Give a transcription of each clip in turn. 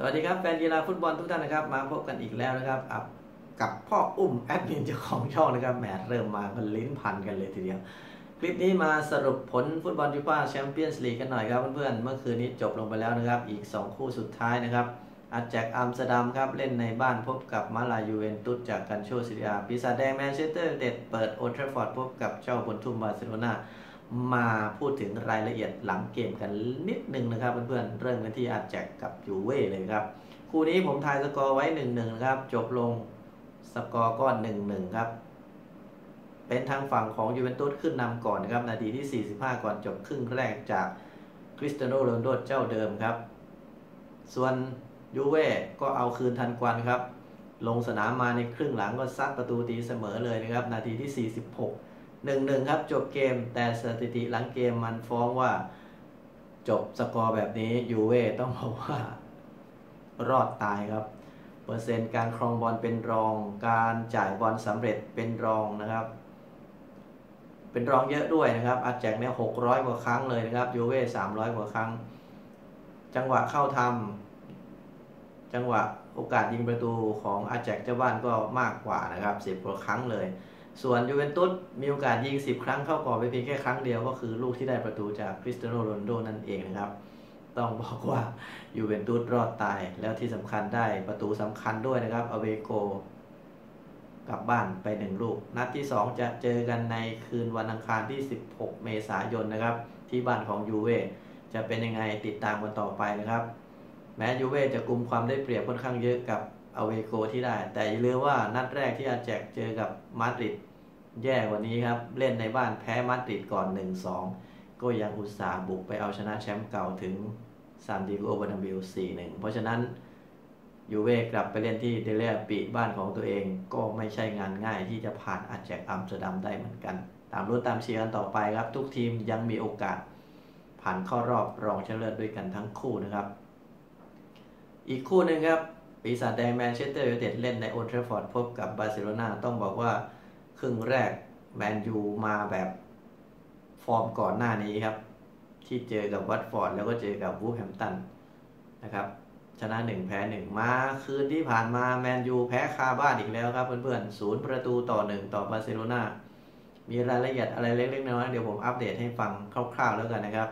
สวัสดีครับแฟนกีฬาฟุตบอลทุกท่านนะครับ มาพบกันอีกแล้วนะครับกับพ่ออุ้มแอดมินเจ้าของช่องนะครับแหมเริ่มมากันลิ้นพันกันเลยทีเดียว คลิปนี้มาสรุปผลฟุตบอลยูฟ่าแชมเปี้ยนส์ลีกกันหน่อยครับเพื่อนๆเมื่อคืนนี้จบลงไปแล้วนะครับ อีก 2 คู่สุดท้ายนะครับอาแจกอัมสเตอร์ดัมครับเล่นในบ้านพบกับมาลายูเวนตุสจากกันโชซิริอาปีศาจแดงแมนเชสเตอร์เด็ดเปิดโอทราฟอร์ดพบกับเจ้าบนทุ่มบาร์เซโลนา มาพูดถึงรายละเอียดหลังเกมกันนิดนึงนะครับเพื่อนๆเริ่มกันที่อาแจกกับยูเว่เลยครับ คู่นี้ผมทายสกอร์ไว้1งนะครับ จบลงสกอร์ก็หนึ่งหนึ่งครับ เป็นทางฝั่งของยูเวนตุสขึ้นนำก่อนนะครับ นาทีที่ 45 ก่อนจบครึ่งแรกจากคริสเตียโนโรนโดเจ้าเดิมครับ ส่วนยูเว่ก็เอาคืนทันกวนครับ ลงสนามมาในครึ่งหลังก็ซัดประตูตีเสมอเลยนะครับ นาทีที่ 46 1-1ครับจบเกมแต่สถิติหลังเกมมันฟ้องว่าจบสกอร์แบบนี้ยูเว่ต้องบอกว่ารอดตายครับ เปอร์เซ็นต์การครองบอลเป็นรอง การจ่ายบอลสำเร็จเป็นรองนะครับ เป็นรองเยอะด้วยนะครับอาแจกเนี่ยหกร้อยกว่าครั้งเลยนะครับยูเว่สามร้อยกว่าครั้ง จังหวะเข้าทำจังหวะโอกาสยิงประตูของอาแจกเจ้าบ้านก็มากกว่านะครับสิบกว่าครั้งเลย ส่วนยูเวนตุสมีโอกาสยิง 10 ครั้งเข้ากรอบไปเพียงแค่ครั้งเดียวก็คือลูกที่ได้ประตูจากคริสเตียโนโรนโดนั่นเองนะครับ ต้องบอกว่ายูเวนตุสรอดตายแล้วที่สำคัญได้ประตูสำคัญด้วยนะครับอเวโกกลับบ้านไปหนึ่งลูก นัดที่ 2 จะเจอกันในคืนวันอังคารที่ 16 เมษายนนะครับ ที่บ้านของยูเวจะเป็นยังไงติดตามกันต่อไปนะครับ แม้ยูเวจะกุมความได้เปรียบค่อนข้างเยอะกับอเวโกที่ได้ แต่อย่าลืมว่านัดแรกที่อาแจกเจอกับมาดริด แย่กว่านี้ครับ เล่นในบ้านแพ้มาดริดก่อน 1-2 ก็ยังอุตส่าห์บุกไปเอาชนะแชมป์เก่าถึงซานดิโกบานาบิล4-1 เพราะฉะนั้นยูเว่กลับไปเล่นที่เดเลียปีบ้านของตัวเองก็ไม่ใช่งานง่ายที่จะผ่านอาแจกอัมสเตอร์ดัมได้เหมือนกัน ตามรุ่นตามเชียร์กันต่อไปครับ ทุกทีมยังมีโอกาส ผ่านเข้ารอบรองชนะเลิศด้วยกันทั้งคู่นะครับ อีกคู่หนึ่งครับ ปีศาจแดงแมนเชสเตอร์ยูไนเต็ดเล่นในโอลด์แทรฟอร์ดพบกับบาร์เซโลนาต้องบอกว่า ครึ่งแรกแมนยูมาแบบฟอร์มก่อนหน้านี้ครับ ที่เจอกับวัตฟอร์ดแล้วก็เจอกับวูฟแฮมตันนะครับ ชนะ1แพ้1มาคืนที่ผ่านมาแมนยูแพ้คาบ้านอีกแล้วครับ เพื่อนๆศูนย์ประตูต่อ1ต่อบาร์เซโลนามีรายละเอียดอะไรเล็กๆน้อยๆเดี๋ยวผมอัปเดตให้ฟังคร่าวๆแล้วกันนะครับ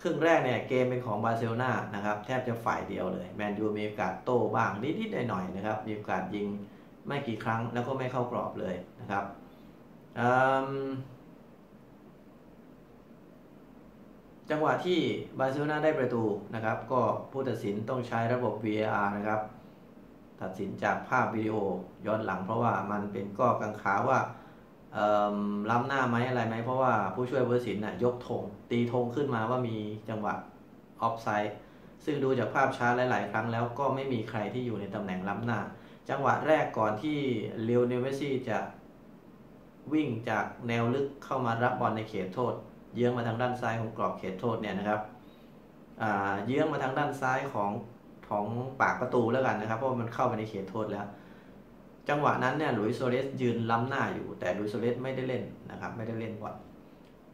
ครึ่งแรกเนี่ยเกมเป็นของบาร์เซโลนานะครับ แทบจะฝ่ายเดียวเลยแมนยูมีโอกาสโต้บ้างนิดๆหน่อยๆนะครับมีโอกาสยิงไม่กี่ครั้งแล้วก็ไม่เข้ากรอบเลยนะครับ จังหวะที่บาร์เซโลนาได้ประตูนะครับ ก็ผู้ตัดสินต้องใช้ระบบ VAR นะครับ ตัดสินจากภาพวิดีโอย้อนหลัง เพราะว่ามันเป็นก็กังขาว่าล้ำหน้าไหมอะไรไหมเพราะว่าผู้ช่วยผู้ตัดสินน่ะยกธงตีธงขึ้นมาว่ามีจังหวะออฟไซด์ซึ่งดูจากภาพช้าหลาย ๆ ครั้งแล้วก็ไม่มีใครที่อยู่ในตำแหน่งล้ำหน้า จังหวะแรกก่อนที่เลโอเนเมซี่จะ วิ่งจากแนวลึกเข้ามารับบอลในเขตโทษ เยื้องมาทางด้านซ้ายของกรอบเขตโทษเนี่ยนะครับเยื้องมาทางด้านซ้ายของของปากประตูแล้วกันนะครับ เพราะมันเข้าไปในเขตโทษแล้ว จังหวะนั้นเนี่ยลุยโซเลสยืนล้ำหน้าอยู่ แต่ลุยโซเลสไม่ได้เล่นนะครับ ไม่ได้เล่นบอล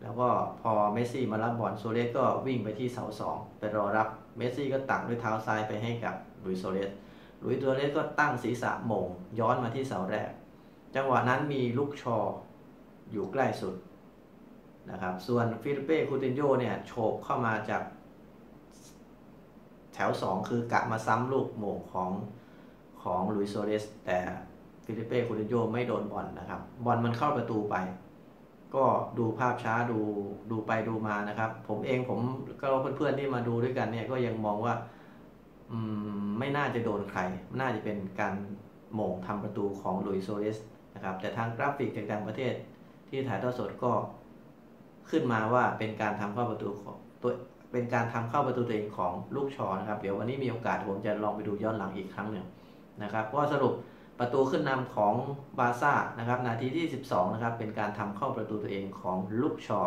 แล้วก็พอเมสซี่มารับบอลโซเลสก็วิ่งไปที่เสาสองไปรอรับเมสซี่ก็ตักด้วยเท้าซ้ายไปให้กับลุยโซเลสลุยโซเลสก็ตั้งศีรษะมงย้อนมาที่เสาแรก จังหวะนั้นมีลูกชออยู่ใกล้สุดนะครับ ส่วนฟิลิเป้คูตินโยเนี่ยโฉบเข้ามาจากแถว 2 คือกะมาซ้ำลูกโมงของของลุยโซเรสแต่ฟิลิเป้คูตินโยไม่โดนบอลนะครับ บอลมันเข้าประตูไป ก็ดูภาพช้าดูดูไปดูมานะครับ ผมเองผมก็เพื่อนๆที่มาดูด้วยกันเนี่ยก็ยังมองว่าไม่น่าจะโดนใคร น่าจะเป็นการโมงทำประตูของลุยโซเรส นะครับ แต่ทางกราฟิกจากต่างประเทศที่ถ่ายทอดสดก็ขึ้นมาว่าเป็นการทำเข้าประตูของตัวเป็นการทำเข้าประตูตัวเองของลูกชอนะครับ เดี๋ยววันนี้มีโอกาสผมจะลองไปดูย้อนหลังอีกครั้งหนึ่งนะครับก็สรุปประตูขึ้นนำของบาซ่านะครับนาทีที่ 12นะครับเป็นการทำเข้าประตูตัวเองของลูกชอ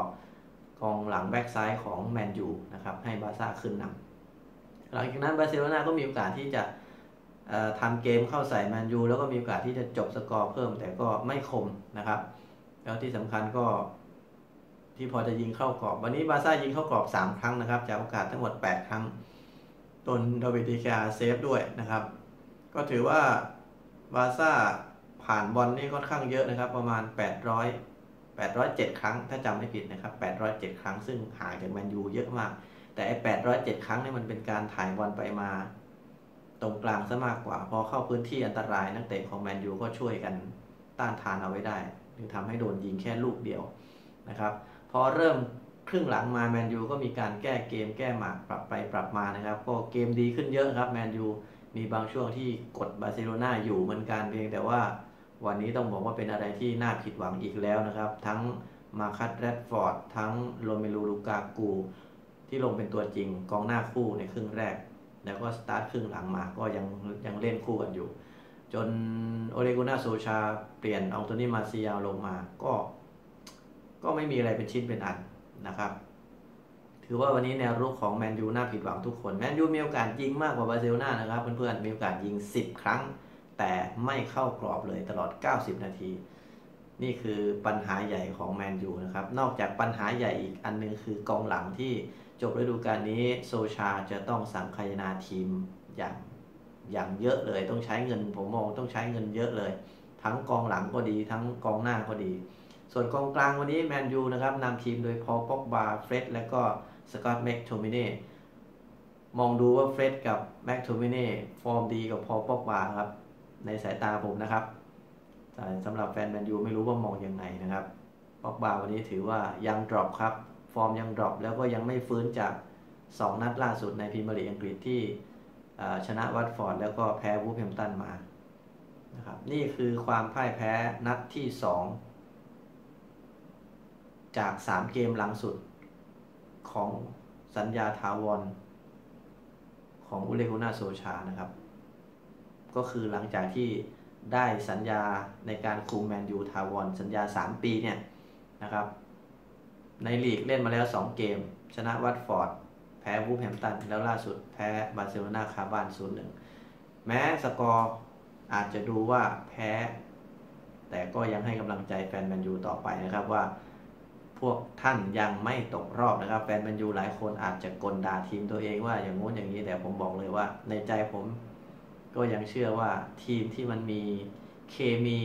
กองหลังแบ็กซ้ายของแมนยูนะครับให้บาซ่าขึ้นนำหลังจากนั้นบาร์เซโลนาก็มีโอกาสที่จะ ทำเกมเข้าใส่แมนยูแล้วก็มีโอกาสที่จะจบสกอร์เพิ่มแต่ก็ไม่คมนะครับ แล้วที่สำคัญก็ที่พอจะยิงเข้ากรอบ วันนี้บาซ่ายิงเข้ากรอบ 3 ครั้งนะครับ จากโอกาสทั้งหมด 8 ครั้งตนดาวิดิกาเซฟด้วยนะครับ ก็ถือว่าบาซ่าผ่านบอลนี่ค่อนข้างเยอะนะครับ ประมาณ 800 807 ครั้ง ถ้าจำไม่ผิดนะครับ 807 ครั้งซึ่งห่างจากแมนยูเยอะมาก แต่ไอ้807 ครั้งนี่มันเป็นการถ่ายบอลไปมา ตรงกลางซะมากกว่า พอเข้าพื้นที่อันตรายนักเตะของแมนยูก็ช่วยกันต้านทานเอาไว้ได้ถึงทำให้โดนยิงแค่ลูกเดียวนะครับพอเริ่มครึ่งหลังมาแมนยูก็มีการแก้เกมแก้หมากปรับไปปรับมานะครับ ก็เกมดีขึ้นเยอะครับแมนยูมีบางช่วงที่กดบาร์เซโลนาอยู่เหมือนกันเพียงแต่ว่าวันนี้ต้องบอกว่าเป็นอะไรที่น่าผิดหวังอีกแล้วนะครับ ทั้งมาคัตแรดฟอร์ดทั้งโรเมลูลูกากู ที่ลงเป็นตัวจริงกองหน้าคู่ในครึ่งแรก แล้วก็สตาร์ทครึ่งหลังมาก็ยังยังเล่นคู่กันอยู่ จนโอเลกุน่าโซชาเปลี่ยนอัลโตนีมาซิยาลงมาก็ ก็ไม่มีอะไรเป็นชิ้นเป็นอันนะครับ ถือว่าวันนี้แนวรุกของแมนยูน่าผิดหวังทุกคน แมนยูมีโอกาสยิงมากกว่าบาร์เซโลนานะครับเพื่อนๆมีโอกาสยิง 10 ครั้ง แต่ไม่เข้ากรอบเลยตลอด 90 นาที นี่คือปัญหาใหญ่ของแมนยูนะครับ นอกจากปัญหาใหญ่อีกอันนึงคือกองหลังที่จบฤดูกาลนี้โซชาจะต้องสังคายนาทีมอย่างอย่างเยอะเลย ต้องใช้เงินผมมองต้องใช้เงินเยอะเลย ทั้งกองหลังก็ดี ทั้งกองหน้าก็ดี ส่วนกองกลางวันนี้แมนยูนะครับนำทีมโดยพอป็อกบาเฟรดและก็สกอตแม็กโทมิเน่มองดูว่าเฟรดกับแม็กโทมิเน่ฟอร์มดีกับพอป็อกบาครับ ในสายตาผมนะครับ แต่สำหรับแฟนแมนยูไม่รู้ว่ามองยังไงนะครับป็อกบาวันนี้ถือว่ายังดรอปครับ ฟอร์มยังดรอปแล้วก็ยังไม่ฟื้นจาก 2 นัดล่าสุดในพรีเมียร์ลีกอังกฤษที่ชนะวัตฟอร์ดแล้วก็แพ้วูฟแฮมตันมานะครับนี่คือความพ่ายแพ้นัดที่ 2 จาก 3 เกมหลังสุดของสัญญาทาวรของอุเลโกนาโซชานะครับ ก็คือหลังจากที่ ได้สัญญาในการคุมแมนยูทาวรสัญญา 3 ปีเนี่ยนะครับ ในลีกเล่นมาแล้ว 2 เกม ชนะวัตฟอร์ด แพ้วูฟแฮมตัน แล้วล่าสุดแพ้บาร์เซโลนาคาบ้าน 0-1 แม้สกอร์อาจจะดูว่าแพ้ แต่ก็ยังให้กำลังใจแฟนแมนยูต่อไปนะครับว่าพวกท่านยังไม่ตกรอบนะครับแฟนแมนยูหลายคนอาจจะกลด่าทีมตัวเองว่าอย่างงู้นอย่างนี้แต่ผมบอกเลยว่า ในใจผม ก็ยังเชื่อว่าทีมที่มันมีเคมี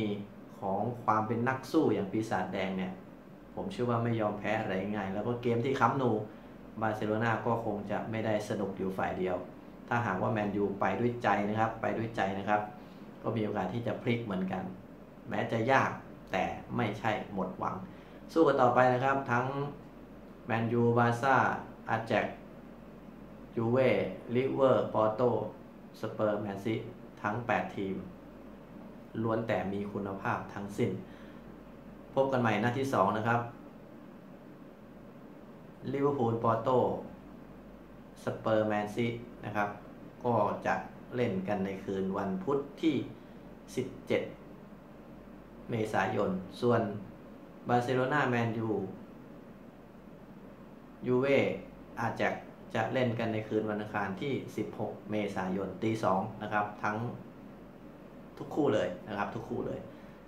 ของความเป็นนักสู้อย่างปีศาจแดงเนี่ย ผมเชื่อว่าไม่ยอมแพ้อะไรง่ายแล้วก็เกมที่ค้ำนูบาร์เซโลนาก็คงจะไม่ได้สนุกอยู่ฝ่ายเดียว ถ้าหากว่าแมนยูไปด้วยใจนะครับ ไปด้วยใจนะครับ ก็มีโอกาสที่จะพลิกเหมือนกัน แม้จะยากแต่ไม่ใช่หมดหวัง สู้กันต่อไปนะครับ ทั้งแมนยูบาซ่าอาแจกยูเว่ลิเวอร์ ปอร์โต สเปอร์แมนซิทั้ง 8 ทีม ล้วนแต่มีคุณภาพทั้งสิ้น พบกันใหม่หน้าที่ 2 นะครับลิเวอร์พูลปอร์โตสเปอร์แมนซินะครับ ก็จะเล่นกันในคืนวันพุธที่ 17 เมษายน ส่วนบาร์เซโลนาแมนยูยูเว่อาจจะ จะเล่นกันในคืนวันอังคารที่ 16 เมษายนตี2นะครับ ทั้งทุกคู่เลยนะครับ ทุกคู่เลย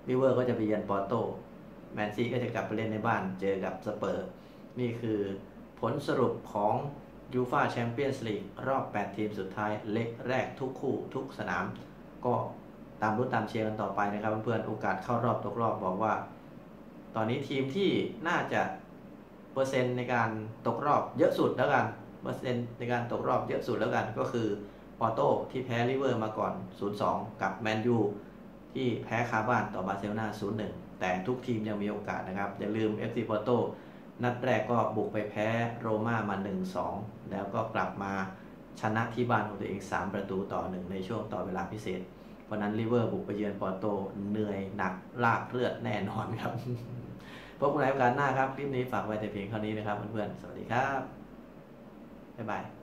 ลิเวอร์ก็จะไปเยือนปอร์โต แมนซีก็จะกลับไปเล่นในบ้านเจอกับสเปอร์ นี่คือผลสรุปของยูฟาแชมเปี้ยนส์ลีกรอบ 8 ทีมสุดท้ายเล็กแรกทุกคู่ทุกสนาม ก็ตามรุ่นตามเชียร์กันต่อไปนะครับ เพื่อนๆโอกาสเข้ารอบตกรอบบอกว่า ตอนนี้ทีมที่น่าจะเปอร์เซ็นต์ในการตกรอบเยอะสุดแล้วกัน เปอร์เซ็นต์ในการตกรอบเยอะสุดแล้วกันก็คือปอร์โตที่แพ้ลิเวอร์มาก่อน 0-2 กับแมนยูที่แพ้คาบ้านต่อบาร์เซโลนา0-1 แต่ทุกทีมยังมีโอกาสนะครับ อย่าลืม FC ปอร์โตนัดแรกก็บุกไปแพ้โรม่ามา 1-2 แล้วก็กลับมาชนะที่บ้านของตัวเอง 3 ประตูต่อ 1 ในช่วงต่อเวลาพิเศษ เพราะนั้นลิเวอร์บุกไปเยือนปอร์โตเหนื่อยหนักลากเลือดแน่นอนครับพบกันในโอกาสหน้าครับ คลิปนี้ฝากไว้แต่เพียงเท่านี้นะครับเพื่อนๆ สวัสดีครับ บ๊ายบาย